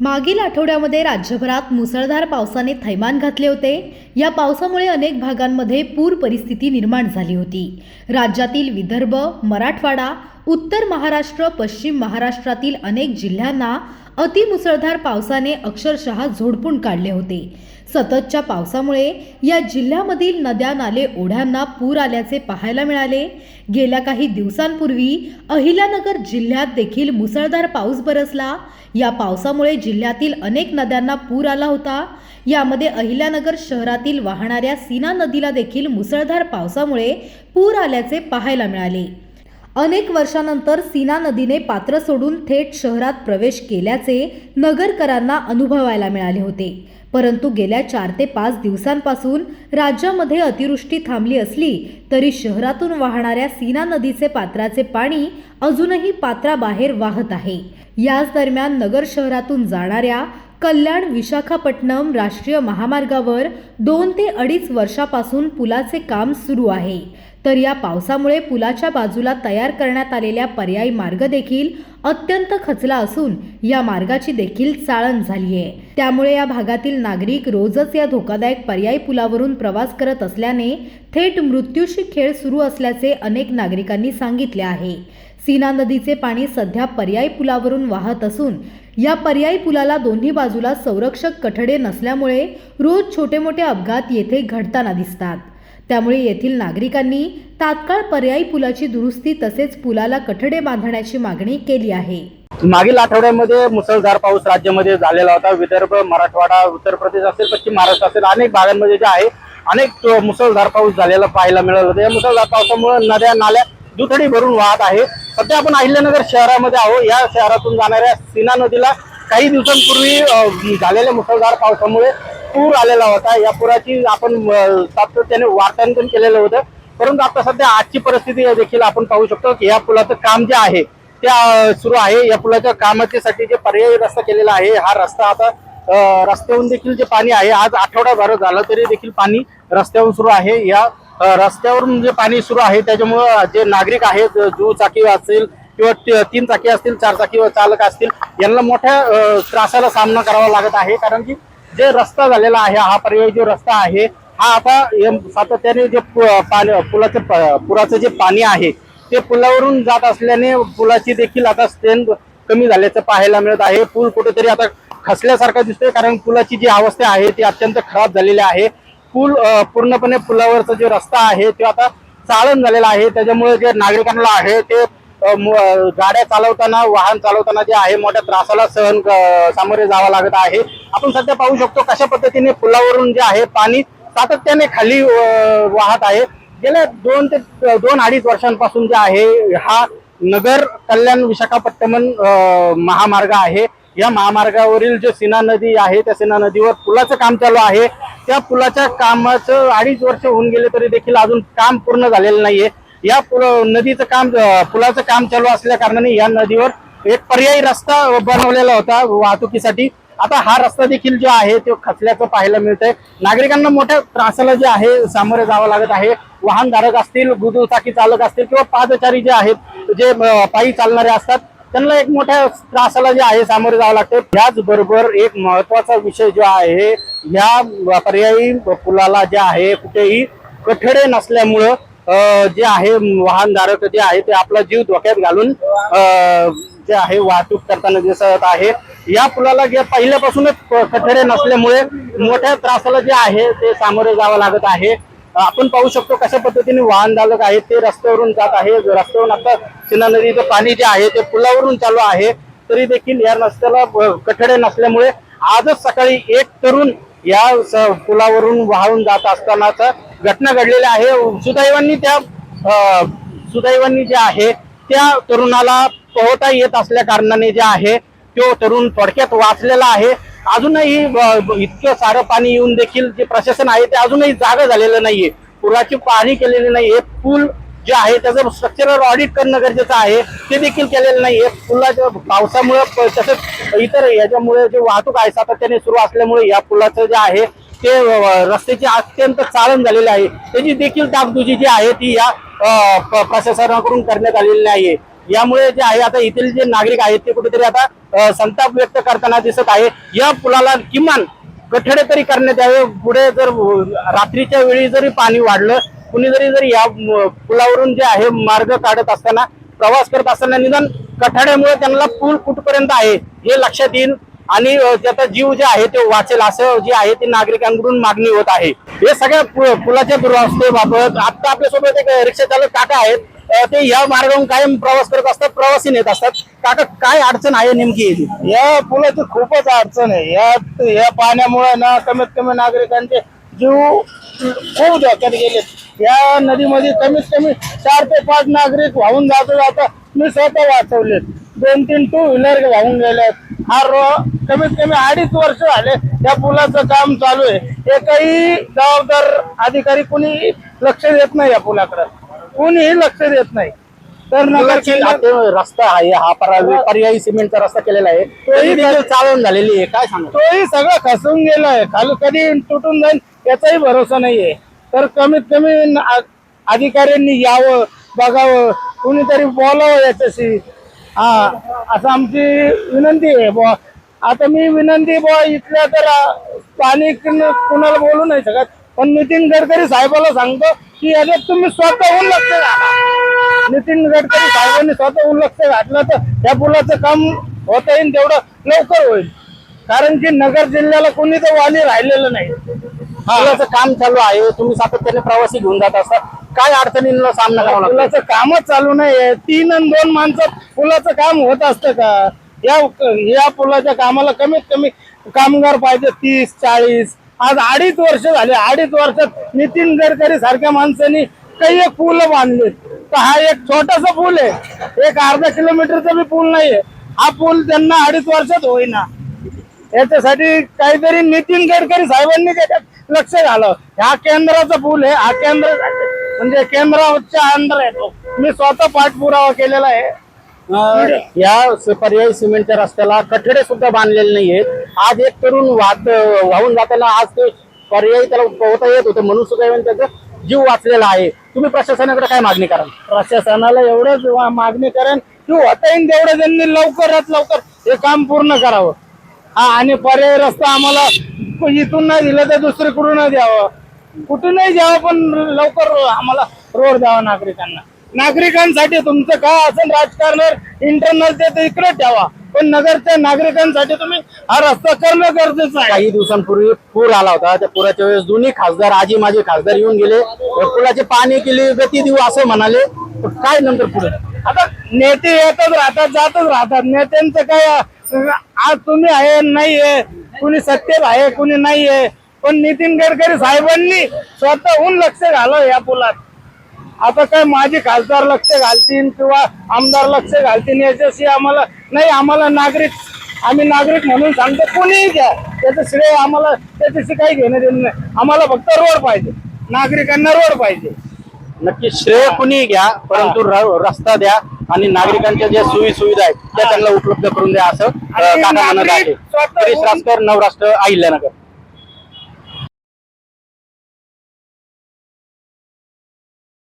मागील आठवड्यामध्ये राज्यभरात मुसळधार पावसाने थैमान घातले होते. या पावसामुळे अनेक भागांमध्ये पूर परिस्थिती निर्माण झाली होती. राज्यातील विदर्भ मराठवाडा उत्तर महाराष्ट्र पश्चिम महाराष्ट्रातील अनेक जिल्ह्यांना अतिमुसळधार पावसाने अक्षरशः झोडपून काढले होते. सततच्या पावसामुळे या जिल्ह्यामधील नद्या नाले ओढ्यांना पूर आल्याचे पाहायला मिळाले. गेल्या काही दिवसांपूर्वी अहिल्यानगर जिल्ह्यात देखील मुसळधार पाऊस बरसला. या पावसामुळे जिल्ह्यातील अनेक नद्यांना पूर आला होता. यामध्ये अहिल्यानगर शहरातील वाहणाऱ्या सीना नदीला देखील मुसळधार पावसामुळे पूर आल्याचे पाहायला मिळाले. अनेक वर्षानंतर सीना नदीने पात्र सोडून थेट शहरात प्रवेश केल्याचे नगरकरांना अनुभवायला मिळाले होते. परंतु गेल्या चार ते पाच दिवसांपासून राज्यामध्ये अतिवृष्टी थांबली असली तरी शहरातून वाहणाऱ्या सीना नदीचे पात्राचे पाणी अजूनही पात्राबाहेर वाहत आहे. याच दरम्यान नगर शहरातून जाणाऱ्या कल्याण विशाखापट्टणम राष्ट्रीय महामार्गावर दोन ते अडीच वर्षापासून पुलाचे काम सुरू आहे. तर या पावसामुळे पुलाच्या बाजूला तयार करण्यात आलेल्या पर्यायी मार्ग देखील अत्यंत खचला असून या मार्गाची देखील चाळण झाली आहे. त्यामुळे या भागातील नागरिक रोजच या धोकादायक पर्यायी पुलावरून प्रवास करत असल्याने थेट मृत्यूशी खेळ सुरू असल्याचे अनेक नागरिकांनी सांगितले आहे. सीना नदीचे पाणी सध्या पर्यायी पुलावरून वाहत असून या पर्यायी पुलाला दोन्ही बाजूला संरक्षक कठडे नसल्यामुळे रोज छोटे मोठे अपघात येथे घडताना दिसतात. त्यामुळे येथील नागरिकांनी तात्काळ पर्यायी पुलाची दुरुस्ती तसेच पुलाला कठडे बांधण्याची मागणी केली आहे. मागील आठवड्यामध्ये मुसळधार पाऊस राज्यामध्ये झालेला होता. विदर्भ मराठवाडा उत्तर प्रदेश असेल पश्चिम महाराष्ट्र असेल अनेक भागांमध्ये जे आहे अनेक मुसळधार पाऊस झालेला पाहायला मिळाला होता. या मुसळधार पावसामुळे नद्या नाल्या दुथडी भरून वाहत आहे सध्या आपण अहिल्यानगर शहरामध्ये आहोत. या शहरातून जाणाऱ्या सीना नदीला काही दिवसांपूर्वी झालेल्या मुसळधार पावसामुळे पूर आलेला होता. या पुराची आपण सातत्याने वार्तांकन केलेलं होतं. परंतु आता सध्या आजची परिस्थिती देखील आपण पाहू शकतो की या पुलाचं काम जे आहे त्या सुरू आहे. या पुलाच्या कामाच्यासाठी जे पर्यायी रस्ता केलेला आहे हा रस्ता आता रस्त्याहून देखील जे पाणी आहे आज आठवडाभर झालं तरी देखील पाणी रस्त्याहून सुरू आहे. या रस्त्यावरून जे पाणी सुरू आहे त्याच्यामुळं जे नागरिक आहेत दुचाकी असेल किंवा तीन चाकी असतील चार चाकी चालक असतील यांना मोठ्या त्रासाला सामना करावा लागत आहे. कारण की जे रस्ता झालेला आहे हा पर्याय जो रस्ता आहे हा आता सातत्याने जे पु- पाणी पुलाचं प- पुराचं जे पाणी आहे ते पुलावरून जात असल्याने पुलाची देखील आता स्ट्रेंथ कमी झाल्याचं पाहायला मिळत आहे. पूल कुठेतरी आता खसल्यासारखा दिसतोय कारण पुलाची जी अवस्था आहे ती अत्यंत खराब झालेली आहे. पूल पूर्णपणे पुलावरचा जो रस्ता आहे तो आता चाळण झालेला आहे. त्याच्यामुळे जे नागरिकांना आहे ते गाड्या चालवताना वाहन चालवताना जे आहे मोठ्या त्रासाला सहन क- सामोरे जावं लागत आहे. आपण सध्या पाहू शकतो कशा पद्धतीने पुलावरून जे आहे पाणी सातत्याने खाली वाहत आहे. गेल्या दोन ते दोन अडीच वर्षांपासून जे आहे हा नगर कल्याण विशाखापट्टणम महामार्ग आहे. या महामार्गावरील जे सीना नदी आहे त्या सीना नदीवर पुलाचं काम चालू आहे. त्या पुलाच्या कामाचं अडीच वर्ष होऊन गेले तरी देखील अजून काम पूर्ण झालेलं नाहीये. या पुल नदीचं काम पुलाचं काम चालू असल्या कारणाने या नदीवर एक पर्यायी रस्ता बनवलेला होता वाहतुकीसाठी. आता हा रस्ता देखील जो आहे तो खचल्याचं पाहायला मिळतंय. नागरिकांना मोठ्या त्रासाला जे आहे सामोरे जावं लागत आहे. वाहनधारक असतील गुदुचाकी चालक असतील किंवा पादचारी जे आहेत जे पायी चालणारे असतात त्यांना एक मोठ्या त्रासाला जे आहे सामोरे जावं लागतं. त्याचबरोबर एक महत्त्वाचा विषय जो आहे ह्या पर्यायी पुलाला जे आहे कुठेही कठडे नसल्यामुळं जे आहे वाहनधारक जे आहे ते आपला जीव धोक्यात घालून जे आहे वाहतूक करताना दिसत आहे. या पुलाला जे पहिल्यापासूनच कठडे नसल्यामुळे मोठ्या त्रासाला जे आहे ते सामोरे जावं लागत आहे. आपण पाहू शकतो कशा पद्धतीने वाहन चालक आहेत ते रस्त्यावरून जात आहे. रस्त्यावरून आता सिन्हा नदीचं पाणी जे आहे ते पुलावरून चालू आहे. तरी देखील या रस्त्याला कठडे नसल्यामुळे आजच सकाळी एक तरुण या स- पुलावरून वाहून जात असतानाचा घटना घडलेली आहे. सुदैवांनी त्या सुदैवांनी जे आहे त्या तरुणाला पोहता येत असल्या कारणाने जे आहे तो तरुण थोडक्यात वाचलेला आहे. अजूनही इतकं सारं पाणी येऊन देखील जे प्रशासन आहे ते अजूनही जागा झालेलं नाहीये. पुराची पाहणी केलेली नाहीये. पूल जे आहे त्याचं स्ट्रक्चरल ऑडिट करणं गरजेचं आहे. ते देखील केलेलं नाही हे पुलाच्या पावसामुळे तसंच इतर याच्यामुळे जे वाहतूक आहे सातत्याने सुरू असल्यामुळे या पुलाचं जे आहे ते रस्त्याचे अत्यंत चाळण झालेले आहे. त्याची देखील दाबदुजी जी आहे ती या प- प्रशासनाकडून करण्यात आलेली नाहीये. यामुळे जे आहे आता येथील जे नागरिक आहेत ते कुठेतरी आता संताप व्यक्त करताना दिसत आहे. या पुलाला किमान कठडे तरी करण्यात यावे. पुढे जर रात्रीच्या वेळी जरी पाणी वाढलं कुणी जरी जरी या पुलावरून जे आहे मार्ग काढत असताना प्रवास करत असताना निदान कठाड्यामुळे त्यांना पूल कुठपर्यंत आहे हे लक्षात येईल. आणि त्याचा जीव जे आहे ते वाचेल असं जे आहे ते नागरिकांकडून मागणी होत आहे. हे सगळ्या पु- पुलाच्या दुरावस्थेबाबत आता आपल्यासोबत एक रिक्षा चालक काका आहेत. ते या मार्गावरून कायम प्रवास करत असतात प्रवासी नेत असतात. काका काय अडचण आहे नेमकी याची? या पुलाची खूपच अडचण आहे. या या पाण्यामुळे ना कमीत कमी नागरिकांचे जीव खूप धोक्यात गेले. या नदीमध्ये कमीत कमी चार ते पाच नागरिक वाहून जातो जाता मी स्वतः वाचवले दोन तीन टू व्हीलर वाहून गेले हा रो कमीत कमी अडीच वर्ष झाले या पुलाचं काम चालू आहे. एकही जबाबदार अधिकारी कुणी लक्ष देत नाही या पुलाकडे. कुणीही लक्ष देत नाही. तर नगर रस्ता आहे हा परा- पर्यायी सिमेंटचा रस्ता केलेला आहे. तोही चालवून झालेली आहे. काय सांगू? तोही सगळं खसून गेलाय खाली कधी तुटून जाईल याचाही भरोसा नाहीये. तर कमीत कमी न- आ- अधिकाऱ्यांनी यावं बघावं कुणीतरी बोलावं याच्याशी. हा असं आमची विनंती आहे. बुवा आता मी विनंती बुवा इथल्या तर आ, न- कुणाला बोलू नाही शकत. पण नितीन गडकरी साहेबाला सांगतो की याच्यात तुम्ही स्वतःहून लक्ष घाला. नितीन गडकरी साहेबांनी स्वतःहून लक्ष घातलं तर या पुलाचं काम होता येईल तेवढं लवकर होईल. कारण की नगर जिल्ह्याला कोणी तर वाली राहिलेलं नाही. पुलाचं काम चालू आहे तुम्ही सातत्याने प्रवासी घेऊन जात असतात. काय अडचणींना सामना करावा लागतो? पुलाचं कामच चालू नाहीये. तीन आणि दोन माणसं पुलाचं काम होत असतं का? या या पुलाच्या कामाला कमीत कमी कामगार पाहिजे तीस चाळीस आज अडीच वर्ष झाले अडीच वर्षात नितीन गडकरी सारख्या माणसांनी काही एक पूल बांधले. तर हा एक छोटासा पूल आहे. एक अर्धा किलोमीटरचा बी पूल नाहीये. हा पूल त्यांना अडीच वर्षात होईना. याच्यासाठी काहीतरी नितीन गडकरी साहेबांनी त्याच्यात लक्ष घालावं. हा केंद्राचा पूल आहे. हा केंद्र म्हणजे केंद्राच्या अंदर येतो मी स्वतः पाठपुरावा केलेला आहे. अं, या पर्यायी सिमेंटच्या रस्त्याला कठडे सुद्धा बांधलेले नाहीयेत. आज एक तरुण वाहत वाहून जाताना आज ते पर्यायी त्याला पोहता येत होतं. म्हणून सुद्धा त्याचा जीव वाचलेला आहे. तुम्ही प्रशासनाकडे काय मागणी कराल? प्रशासनाला एवढंच वा- मागणी करेन की होता येईल तेवढं त्यांनी लवकरात लवकर हे काम पूर्ण करावं. हा आणि पर्याय रस्ता आम्हाला इथून नाही दिलं तर दुसरीकडून द्यावं. कुठूनही द्यावं पण लवकर आम्हाला रोड द्यावा नागरिकांना. नागरिकांसाठी तुमचं काय असेल राजकारण इंटरनल ते इकडे ठेवा. पण नगरच्या नागरिकांसाठी तुम्ही हा रस्ता करणं गरजेचं आहे. काही दिवसांपूर्वी पूर आला होता. त्या पुराच्या वेळेस दोन्ही खासदार आजी माझे खासदार येऊन गेले. पुलाचे पाणी केली गती देऊ असं म्हणाले. काय नंतर पुढे? आता नेते येतच राहतात जातच राहतात. नेत्यांचं काय आज तुम्ही आहे नाही आहे कुणी सत्तेत आहे कुणी नाही आहे पण नितीन गडकरी साहेबांनी स्वतःहून लक्ष घालावं या पुलात. आता काय माझे खासदार लक्ष घालतील किंवा आमदार लक्ष घालतील याच्याशी आम्हाला नाही आम्हाला नागरिक आम्ही नागरिक म्हणून सांगतो कोणीही द्या त्याचं श्रेय आम्हाला त्याच्याशी काही घेणं देणं नाही. आम्हाला फक्त रोड पाहिजे. नागरिकांना रोड पाहिजे. नक्की श्रेय कुणी घ्या परंतु रस्ता द्या आणि नागरिकांच्या ज्या सोयी सुविधा आहेत त्या त्यांना उपलब्ध करून द्या असं काका म्हणत आहे नवराष्ट्र अहिल्यानगर.